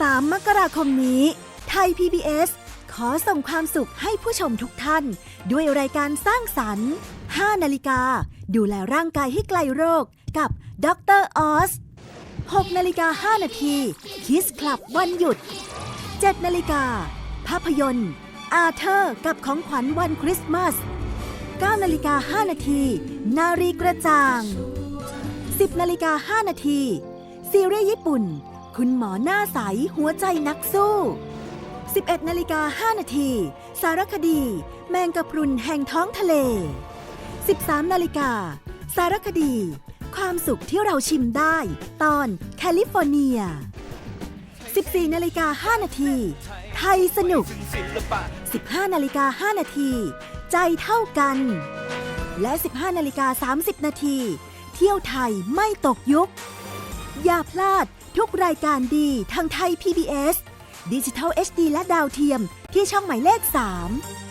3 มกราคมนี้ ไทย PBS ขอส่งความสุขให้ผู้ชมทุกท่าน ด้วยรายการสร้างสรรค์ 5 นาฬิกา ดูแลร่างกายให้ไกลโรค กับดรออส6นาฬิกา 5 นาทีคิสคลับวันหยุด 7 นาฬิกา ภาพยนตร์ อาเธอร์กับของขวัญวันคริสต์มาส 9 นาฬิกา 5 นาที นารีกระจ่าง 10 นาฬิกา 5 นาที ซีรีส์ญี่ปุ่น คุณหมอหน้าใส หัวใจนักสู้ 11นาฬิกา5นาที สารคดี แมงกะพรุนแห่งท้องทะเล 13นาฬิกา สารคดี ความสุขที่เราชิมได้ ตอนแคลิฟอร์เนีย 14นาฬิกา5นาที ไทยสนุก 15นาฬิกา5นาที ใจเท่ากัน และ 15นาฬิกา30นาที เที่ยวไทยไม่ตกยุค อย่าพลาด ทุกรายการดีทางไทย PBS ดิจิทัล HD และดาวเทียมที่ช่องหมายเลข 3